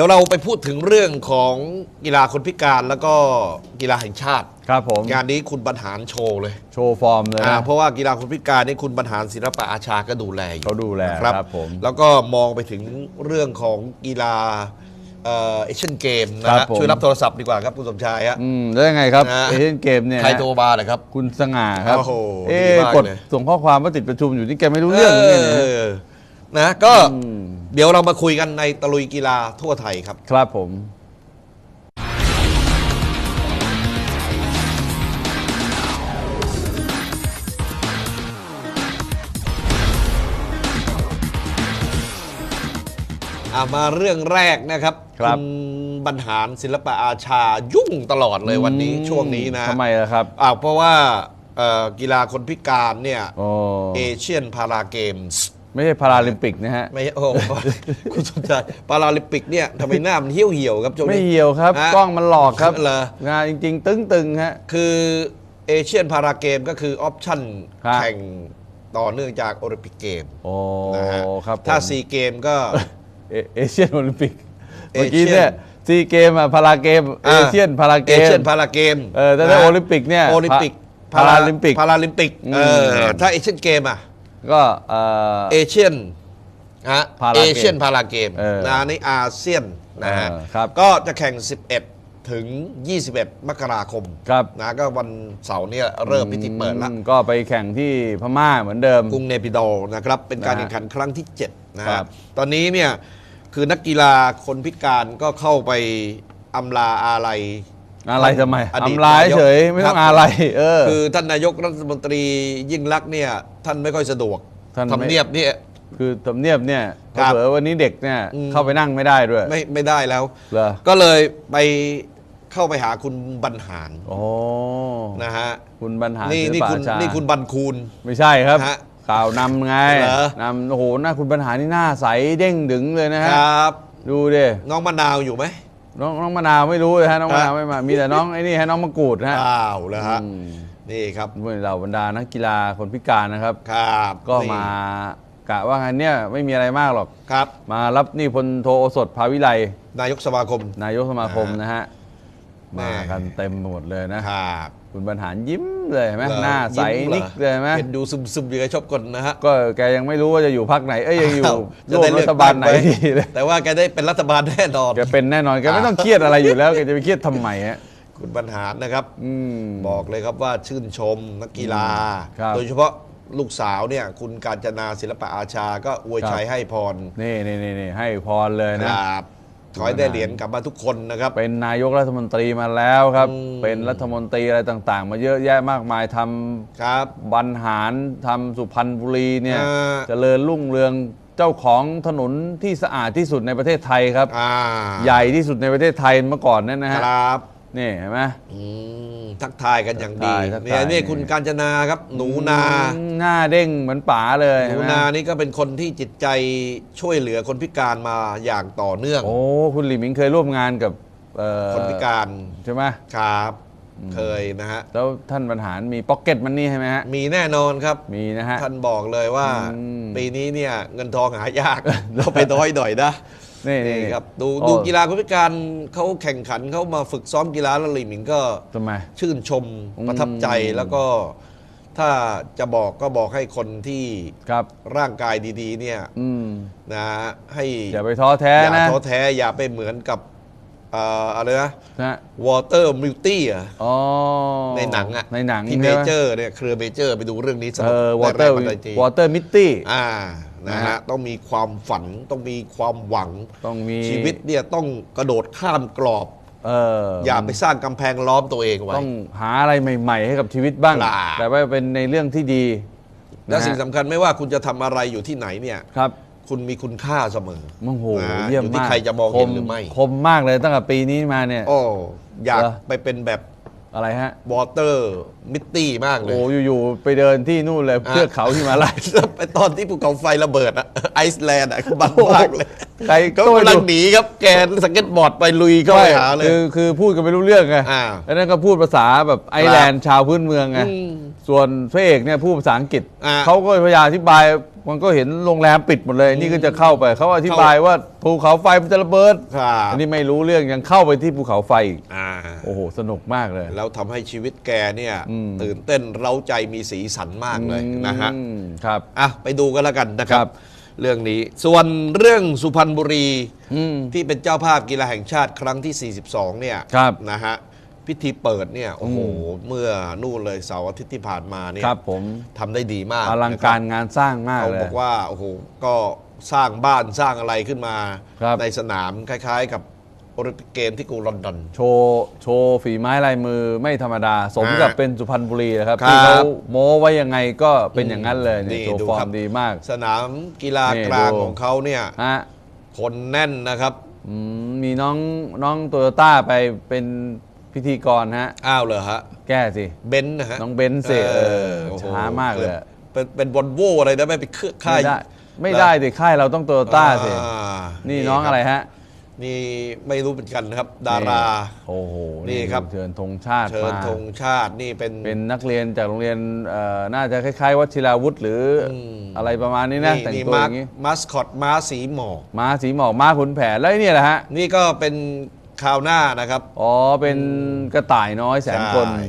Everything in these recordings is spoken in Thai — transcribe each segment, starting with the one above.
ดี๋ยวเราไปพูดถึงเรื่องของกีฬาคนพิการแล้วก็กีฬาแห่งชาติ ครับผม งานนี้คุณบรรหารโชว์เลยโชว์ฟอร์มเลยอ่านะ เพราะว่ากีฬาคนพิการนี่คุณบรรหารศิลปะอาชาก็ดูแลอยู่เขาดูแลนะครับครับผม แล้วก็มองไปถึงเรื่องของกีฬาเอ่อเอเชียนเกมนะครัฮะบผม ช่วยรับโทรศัพท์ดีกว่าครับคุณสมชายฮะ อืมแล้วยังไงครับนะ เอเชียนเกมเนี่ยใครโทรมาเหรอครับ คุณสง่าครับโอ้โหเอ๊ดีะมากกดเลย ส่งข้อความว่าติดประชุมอยู่นี่แกไม่รู้เรื่องเลยเนี่ยเออนะก็ม เดี๋ยวเรามาคุยกันในตะลุยกีฬาทั่วไทยครับ ครับผมอ่ามาเรื่องแรกนะครับครับณบรรหารศิลปะอาชายุ่งตลอดเลยวันนี้อืมช่วงนี้นะทำไมล่ะครับอ่าเพราะว่าเอ่อกีฬาคนพิการเนี่ยโอ้เอเชียนพาราเกมส์ ไม่ใช่พาราลิมปิกนะฮะ ไม่โอ้คุณสนใจพาราลิมปิกเนี่ยทำไมหน้ามันเหี่ยวเหี่ยวๆครับช่วงไม่นี้ เหี่ยวครับ ฮะกล้องมันหลอกครับเหรอ งานจริง ๆ ตึงๆฮะ คือเอเชียนพาราเกมก็คือออปชั่นครับ แข่งต่อเนื่องจากโอลิมปิกเกมโอ้นะฮะครับผมถ้าซีเกมก็ เอเอเชียนโอลิมปิกเอเมื่อเชียนกี้เนี่ยซีเกมอะพาราเกมเออ่าเชียนพาราเกเอม เชียนพาราเกมเออแต่ถ้านะโอลิมปิกเนี่ยโอลิมปิกพาราลิมปิก พาราลิมปิกอืมเออถ้าเอเชียนเกมอะ ก็เอ่อ เอเชียนฮะพาราเกมเอเชียนพาราเกมเออนะในอาเซียนนะฮะ เออครับ ก็จะแข่ง 11 ถึง 21 มกราคมครับนะก็วันเสาร์เนี่ยเริ่มพิธีเปิดละ อืมก็ไปแข่งที่พม่าเหมือนเดิม กรุงเนปิดอลนะครับ เป็นการนะฮะแข่งขันครั้งที่ 7 นะคครัรับ บ ตอนนี้เนี่ย คือนักกีฬาคนพิการก็เข้าไปอำลาอาลัย อะไรทำไมอดีตอำลายเฉยไม่ต้องครับอะไรเออ คือท่านนายกรัฐมนตรียิ่งลักษณ์เนี่ย ท่านไม่ค่อยสะดวกท่านไม่ ทำเนียบเนี่ย คือทำเนียบเนี่ยครับ เผลอๆวันนี้เด็กเนี่ยอืมเข้าไปนั่งไม่ได้ด้วยไม่ไม่ได้แล้ว เหรอก็เลยไปเข้าไปหาคุณบรรหารโอ้นะฮะคุณบรรหารนี่ศิลนี่ปะคุณอาชานี่คุณบรรคูณ ไม่ใช่ครับฮะข่าวนำไงเหรอ นำโอ้โหหน้าคุณบรรหารนี่หน้าใสเด้งดึงเลยนะคฮะรับ ดูดิน้องมะนาวอยู่ไหม น้องน้องมะนาวไม่รู้เลยฮะน้องมะนาวฮะไม่มา มีแต่น้องไอ้นี่ฮะน้องมะกรูดฮะอ้าวแล้วฮะอืมนี่ครับพวกเราบรรดานักกีฬาคนพิการนะครับ ครับ ก็นี่มากะว่างานเนี้ยไม่มีอะไรมากหรอกครับ มารับนี่พลโทโอสถภาวิไลนายกสมาคม นายกสมาคมนะฮะแม่มากันเต็มไปหมดเลยนะครับคุณบรรหารยิ้ม เลยเห็นไหมเหรอหน้าใสยิ้มเหรอนิกเลยเห็นไหมเห็นดูซึมๆอยู่กับชอบกลนะฮะก็แกยังไม่รู้ว่าจะอยู่พักไหนเอ้ยยังอยู่อ้าวจะร่วได้มเลืรัอกฐบาลไหนตั้งว้ดีเลยแต่ว่าแกได้เป็นรัฐบาลแน่นอนแกเป็นแน่นอนแกไม่ต้องเครียดอะไรอยู่แล้วแกจะไปเครียดทำไมฮะคุณบรรหารนะครับอืมบอกเลยครับว่าชื่นชมนักกีฬาครับโดยเฉพาะลูกสาวเนี่ย คุณการจนาศิลปะอาชา ก็อวยครับชัยให้พร นี่นี่นี่นี่ให้พรเลยคนะรับ ขอให้ได้เหรียญกลับมาทุกคนนะครับ เป็นนายกรัฐมนตรีมาแล้วครับอืมเป็นรัฐมนตรีอะไรต่าง ๆ มาเยอะแยะมากมายทำครับบรรหารทำสุพรรณบุรีเนี่ยอ่าเจริญรุ่งเรืองเจ้าของถนนที่สะอาดที่สุดในประเทศไทยครับอ่าใหญ่ที่สุดในประเทศไทยเมื่อก่อนนั่นนะคฮะรับ นี่เห็นไหม อืมทักทายกันอย่างดีทักทายเนี่ยทักทายนี่คุณการจนาครับ หนูนาอืมหน้าเด้งเหมือนป๋าเลยหนูเห็นไหมนานี่ก็เป็นคนที่จิตใจช่วยเหลือคนพิการมาอย่างต่อเนื่อง โอ้คุณหลีหมิงเคยร่วมงานกับเอ่อคนพิการใช่ไหมครับ เคยนะฮะ แล้วท่านบรรหารมีพ็อกเก็ตมันนี่ใช่ไหมฮะมีแน่นอนครับ มีนะฮะ ท่านบอกเลยว่า อืม ปีนี้เนี่ยเงินทองหายาก เราไปน้อยหน่อยนะ นี่นี่นี่ครับดูโอ้ดูกีฬาคนพิการเขาแข่งขันเขามาฝึกซ้อมกีฬาแล้วหลีหมิงก็ทำไมชื่นชมอืมประทับใจแล้วก็ถ้าจะบอกก็บอกให้คนที่ครับร่างกายดีๆ เนี่ยอืมนะให้อย่าไปท้อแท้อย่านะท้อแท้อย่าไปเหมือนกับเอ่ออะไรนะนะวอเตอร์มิวตี้อะอ๋อในหนังอะในหนังที่เมใช่ไหมเจอร์เนี่ยเครือเมเจอร์ไปดูเรื่องนี้สเอนุกอวอได้เตอแรร์งบันดาลใจวอเตอร์มิตตี้อ่า นะนะฮะฮะต้องมีความฝันต้องมีความหวังต้องมีชีวิตเนี่ยต้องกระโดดข้ามกรอบเอออย่าไปสร้างกำแพงล้อมตัวเองไว้ ต้องหาอะไรใหม่ ๆ ให้กับชีวิตบ้าง ครับ แต่ว่าเป็นในเรื่องที่ดีและนะฮะสิ่งสำคัญไม่ว่าคุณจะทำอะไรอยู่ที่ไหนเนี่ย ครับคุณมีคุณค่าเสมอโอ้โหนะเยี่ยมอยู่ที่มากใครจะมองเห็นหรือไม่คมมากเลยตั้งแต่ปีนี้มาเนี่ย โอ้อยากเหรอ ไปเป็นแบบ อะไรฮะวอเตอร์มิตตี้มากเลย โอ้อยู่ๆ ไปเดินที่นู่นเลยอะเทือกเขาที่มาไล่ไปตอนที่ภูเขาไฟระเบิดอะไอซ์แลนด์อะบันมากเลยใครเขาก็ไม่กำลังรู้หนีครับแกสเก็ตบอร์ดไปลุยเข้าไปหาเลยคือคือพูดกันไม่รู้เรื่องไงอ่าแล้วนั่นก็พูดภาษาแบบไอร์แลนด์ชาวพื้นเมืองไงอืมส่วนพระเอกเนี่ยพูดภาษาอังกฤษอ่าเขาก็พยายามอธิบาย มันก็เห็นโรงแรมปิดหมดเลย นี่ก็จะเข้าไปเขาอธิบายว่าภูเขาไฟมันจะระเบิดครับอันนี้ไม่รู้เรื่องยังเข้าไปที่ภูเขาไฟอีกอ่าโอ้โหสนุกมากเลย แล้วทำให้ชีวิตแกเนี่ยอืมตื่นเต้นเร้าใจมีสีสันมากเลยนะฮะอืมครับอะไปดูกันแล้วกันนะครัครับบเรื่องนี้ส่วนเรื่องสุพรรณบุรีอืมที่เป็นเจ้าภาพกีฬาแห่งชาติครั้งที่ 42 เนี่ยครับนะฮะ พิธีเปิดเนี่ยโอ้โหอืมเมื่อนู่นเลยเสาร์อาทิตย์ที่ผ่านมาเนี่ยครับผมทำได้ดีมากอลังการนะงานสร้างคมารับกเขาเลยบอกว่าโอ้โหก็สร้างบ้านสร้างอะไรขึ้นมาครับในสนามคล้าย ๆ กับโอลิมปิกเกมที่กรุงลอนดอนโชว์โชว์ฝีไม้ลายมือไม่ธรรมดา สมอ่ากับเป็นสุพรรณบุรีนะครับครับที่เขาโม้ไว้ยังไงก็เป็นอย่างนั้นเลยนี่เนี่ยโชว์ดูฟอครัร์มบดีมาก สนามกีฬานี่กลางดูของเขาเนี่ยฮะคนแน่นนะครับอืมมีน้องน้องโตโยต้าไปเป็น พิธีกรฮะ อ้าวเหรอฮะ แก้สิ เบนซ์นะฮะน้องเบนซ์สิเออโโหช้ามากเลยอะ เป็นเป็นวอลโวอะไรนะไม่ไปเครื่องค่าไม่ยได้ไม่ได้ดิค่ายเราต้องโตโยต้าสิ อ่านี่น้องอะไรฮะนี่ไม่รู้เหมือนกันนะครับ ดารา โอ้โหนี่ครับ เชิญธงชาติเชิญมาธงชาตินี่เป็น เป็นนักเรียนจากโรงเรียนเอ่อน่าจะคล้ายๆวัชิราวุธหรืออมอะไรประมาณนี้นะแต่งนี่ตัวมาอร์ย่างนี้ มาสคอตม้าสีหมอกม้าสีหมอกม้าขุนแผนแล้วไอ้เนี่ยแหละฮะ นี่ก็เป็น คราวหน้านะครับอ๋อ เป็นกระต่ายน้อยแสนคน ใช่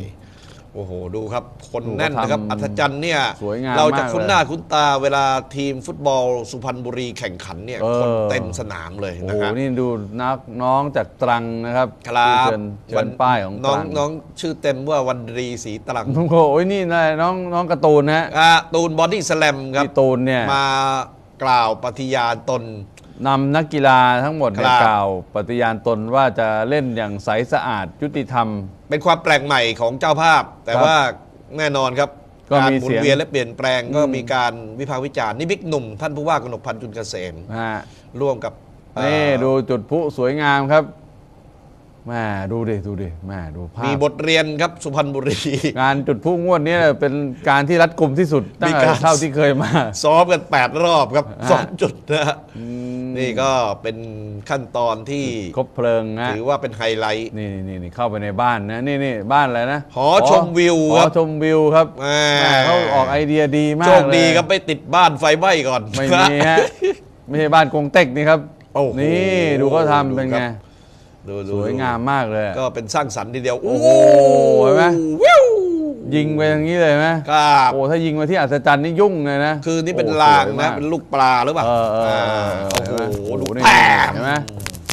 โอ้โห ดูครับ คนดูแน่นนะครับเขาทำอัศจรรย์เนี่ย สวยงามเราจะมากคุ้นเลยหน้าคุ้นตาเวลาทีมฟุตบอลสุพรรณบุรีแข่งขันเนี่ย เออ คนเต็มสนามเลยโอ้นะโหครับ นี่ดูนักน้องจากตรังนะครับครับที่เชิญเชิญป้ายของตน้องรังน้องชื่อเต็มว่าวันรีศรีตรังโอ้โหนี่นายน้องน้องการ์ตูนนะฮะอ่าตูนบอดี้สแลมครับ พี่ตูนเนี่ย มากล่าวปฏิญาณตน นำนักกีฬาทั้งหมดเนี่ยครับกล่าว ปฏิญาณตนว่าจะเล่นอย่างใสสะอาดยุติธรรม เป็นความแปลกใหม่ของเจ้าภาพ แต่ครับว่าแน่นอนครับก็การมีหมุเสีนยงเวียนและเปลี่ยนแปลงก็อืมมีการวิพากษ์วิจารณ์นี่บิ๊กหนุ่ม ท่านผู้ว่ากนกพันธ์จุนเกษมนะฮะร่วมกับนี่เอ่อดูจุดพลุสวยงามครับ แม่ดูดิดูดิแม่ดูภาพมีบทเรียนครับสุพรรณบุรีงานจุดพลุงวดนี้เป็นการที่รัดกลุ่มที่สุดตั้งมีแต่การ เท่าที่เคยมา ซ้อมกัน8รอบครับฮะสองจุดนะฮะอืมนี่ก็เป็นขั้นตอนที่ครบเพลิงนะถือว่าเป็นไฮไลท์ นี่นี่นี่เข้าไปในบ้านนะนี่นี่บ้านอะไรนะหอชมวิวหคอรับ ชมวิวครับแหม่ แม่เขาออกไอเดียดีมากโชคดีเลยครับไม่ติดบ้านไฟไหม้ก่อน ไม่มีฮะไม่ใช่บ้านกงเต็กนี่ครับโอ้โหนี่ดูเขาทำเป็นไง ดูดูสวยงามมากเลย ก็เป็นสร้างสรรค์ทีเดียว โอ้โหเห็นไหมวิวยิงไปอย่างนี้เลยไหมครับโอ้ถ้ายิงมาที่อัศจรรย์นี่ยุ่งเลยนะ คือนี่เป็นโอ้ลางสวยนะมกเป็นลูกปลาหรือเปล่าเออเออเอออ่าเออโอ้โหเห็นไหมดูนี่แปมเห็นไหม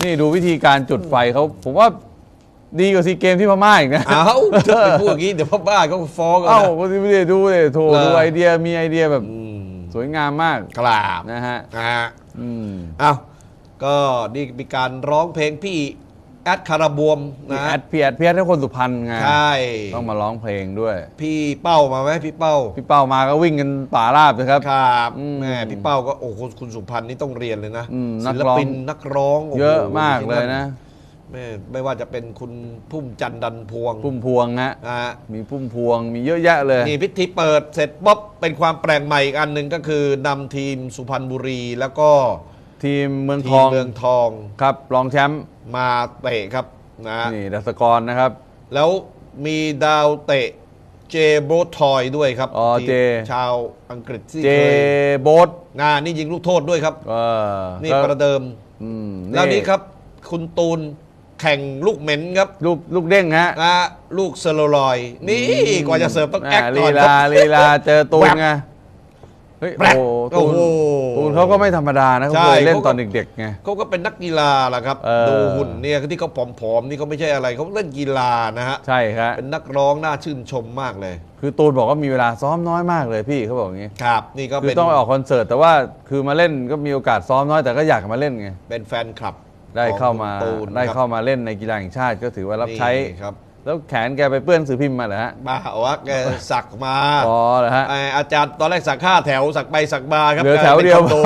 นี่ดูวิธีการจุดไฟเขาผมว่าดีกว่าซีเกมที่พม่าอีกนะ เอ้าถ้าไปพูดอย่างนี้ เดี๋ยวพ่อบ้านเขาฟ้องกันเอ้านะก็ดูดิดูดิโถเหรอดูไอเดียมีไอเดียแบบอืมสวยงามมากกราบนะฮะนะฮะอืมเอ้าก็นี่มีการร้องเพลงพี่ แอดคาราบวมนี่นะแอดเพียดเพียดให้คนสุพรรณไงใช่ต้องมาร้องเพลงด้วย พี่เป้ามาไหมพี่เป้า พี่เป้ามาก็วิ่งกันป่าราบเลยครับครับอืมแม่พี่เป้าก็โอ้โหคุณสุพันธ์นี่ต้องเรียนเลยนะอืมนัศิกลร้องปินนักร้องโโหเยอะมากเลยนะแม่ไม่ว่าจะเป็นคุณพุ่มจันทร์ดันพวง พุ่มพวงฮะนะฮะมีพุ่มพวงมีเยอะแยะเลยนี่พิธีเปิดเสร็จป๊บเป็นความแปลกใหม่อีกอันหนึ่งก็คือนำทีมสุพรรณบุรีแล้วก็ ทีมเมืองททีมองเมืองทองครับรองแชมป์มาเตะครับนะฮะนี่ดัสกรนะครับ แล้วมีดาวเตะเจโบรทอยด้วยครับอ๋อที่เจ ชาวอังกฤษที่เจเคยโบ๊ทงานนี่ยิงลูกโทษด้วยครับ เออนี่ก็ประเดิม อืมแล้วนี่ครับ คุณตูนแข่งลูกเหม็นครับลูกลูกเด้งฮะนะฮะลูกเซโลลอยด์นี่กว่าจะเสิร์ฟต้องแม่แอคก่ลีอนคลารับ ลีลาเจอตูนแว๊บไง เฮ้ยแว๊บโอ้โหตูนโอ้โห ตูนเขาก็ไม่ธรรมดานะเขาใช่เคยเล่นเขาก็ตอนเด็กๆไง เขาก็เป็นนักกีฬาแหละครับ เออ ดูหุ่นเนี่ยที่เขาผอมๆนี่เขาไม่ใช่อะไรเขาเล่นกีฬานะฮะ ใช่ครับ เป็นนักร้องน่าชื่นชมมากเลย คือตูนบอกว่ามีเวลาซ้อมน้อยมากเลยพี่เขาบอกอย่างงี้ ครับ นี่ก็คือเป็นต้องไปออกคอนเสิร์ตแต่ว่าคือมาเล่นก็มีโอกาสซ้อมน้อยแต่ก็อยากมาเล่นไงเป็นแฟนคลับได้เข้ามาของตูนได้ครับเข้ามาเล่นในกีฬาแห่งชาติก็ถือว่ารับใช้ นี่ครับ แล้วแขนแกไปเปื้อนหนังสือพิมพ์มาเหรอฮะบ้าว่าแกสักมาอ๋อเหรอฮะไอ้อาจารย์ตอนแรกสักห้าแถวสักไปสักมาครับเหลือกลาแถวป็นเดียวคอนโด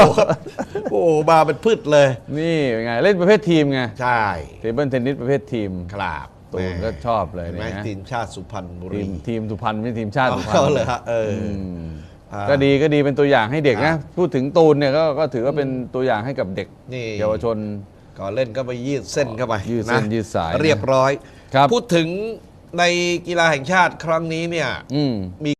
โอ้โหมาเป็นพืชเลย นี่เป็นไงเล่นประเภททีมไงใช่เทเบิลเทนนิสประเภททีมครับตูนก็ชอบเลยเห็นไหมเนี่ยนะทีมชาติสุพรรณบุทีรีมทีมสุพรรณไม่ใช่ทีมชาติสุพรรณเอาเลยฮะเอออมอ่าก็ดีก็ดีเป็นตัวอย่างให้เด็กครันะบพูดถึงตูนเนี่ยก็ก็ถือว่าเป็นตัวอย่างให้กับเด็กนี่เยาวชนก่อนเล่นก็ไปยืดเส้นเข้าไปยืดเส้นนะยืดสายนะเรียบร้อย ครับ พูดถึงในกีฬาแห่งชาติครั้งนี้เนี่ย อืม มี